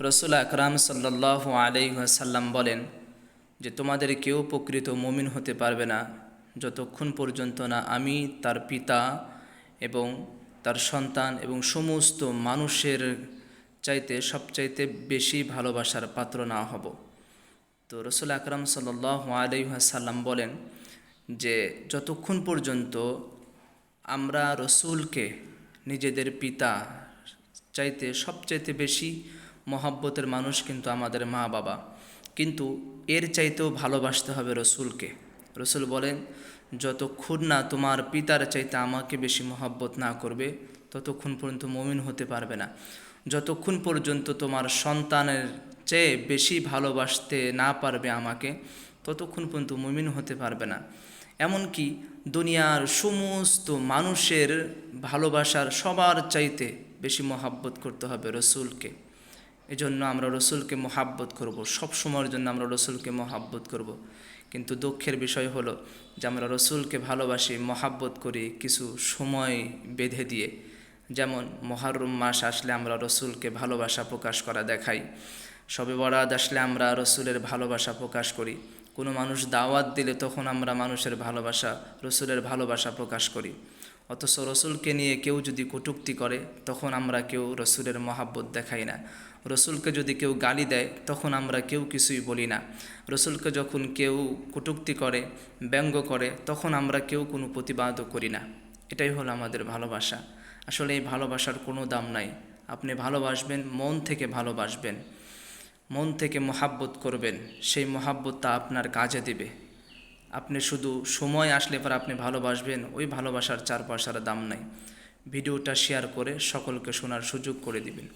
রসুল আকরাম সাল্লাহ আলাইসাল্লাম বলেন যে তোমাদের কেউ প্রকৃত মমিন হতে পারবে না যতক্ষণ পর্যন্ত না আমি তার পিতা এবং তার সন্তান এবং সমস্ত মানুষের চাইতে সবচাইতে বেশি ভালোবাসার পাত্র না হব। তো রসুল আকরাম সাল্লাহ আলাইসাল্লাম বলেন যে যতক্ষণ পর্যন্ত আমরা রসুলকে নিজেদের পিতা চাইতে সবচাইতে বেশি মহাব্বতের মানুষ কিন্তু আমাদের মা বাবা। কিন্তু এর চাইতেও ভালোবাসতে হবে রসুলকে। রসুল বলেন যতক্ষণ না তোমার পিতার চাইতে আমাকে বেশি মহাব্বত না করবে, ততক্ষণ পর্যন্ত মমিন হতে পারবে না। যতক্ষণ পর্যন্ত তোমার সন্তানের চেয়ে বেশি ভালোবাসতে না পারবে আমাকে, ততক্ষণ পর্যন্ত মমিন হতে পারবে না। এমনকি দুনিয়ার সমস্ত মানুষের ভালোবাসার সবার চাইতে বেশি মহাব্বত করতে হবে রসুলকে। এজন্য আমরা রসুলকে মহাব্বত করব, সব সময়ের জন্য আমরা রসুলকে মহাব্বত করব। কিন্তু দুঃখের বিষয় হলো যে আমরা রসুলকে ভালোবাসি, মহাব্বত করি কিছু সময় বেঁধে দিয়ে। যেমন মহারুম মাস আসলে আমরা রসুলকে ভালোবাসা প্রকাশ করা দেখাই। সবে বরাদ আসলে আমরা রসুলের ভালোবাসা প্রকাশ করি। কোনো মানুষ দাওয়াত দিলে তখন আমরা মানুষের ভালোবাসা, রসুলের ভালোবাসা প্রকাশ করি। অথচ রসুলকে নিয়ে কেউ যদি কটুক্তি করে, তখন আমরা কেউ রসুলের মহাব্বত দেখাই না। রসুলকে যদি কেউ গালি দেয়, তখন আমরা কেউ কিছুই বলি না। রসুলকে যখন কেউ কটুক্তি করে, ব্যঙ্গ করে, তখন আমরা কেউ কোনো প্রতিবাদও করি না। এটাই হলো আমাদের ভালোবাসা। আসলে এই ভালোবাসার কোনো দাম নাই। আপনি ভালোবাসবেন, মন থেকে ভালোবাসবেন। মন থেকে মহাব্বত করবেন, সেই মহাব্বতটা আপনার কাজে দেবে। আপনি শুধু সময় আসলে পর আপনি ভালোবাসবেন, ওই ভালোবাসার চারপাশ আর দাম নাই। ভিডিওটা শেয়ার করে সকলকে শোনার সুযোগ করে দিবেন।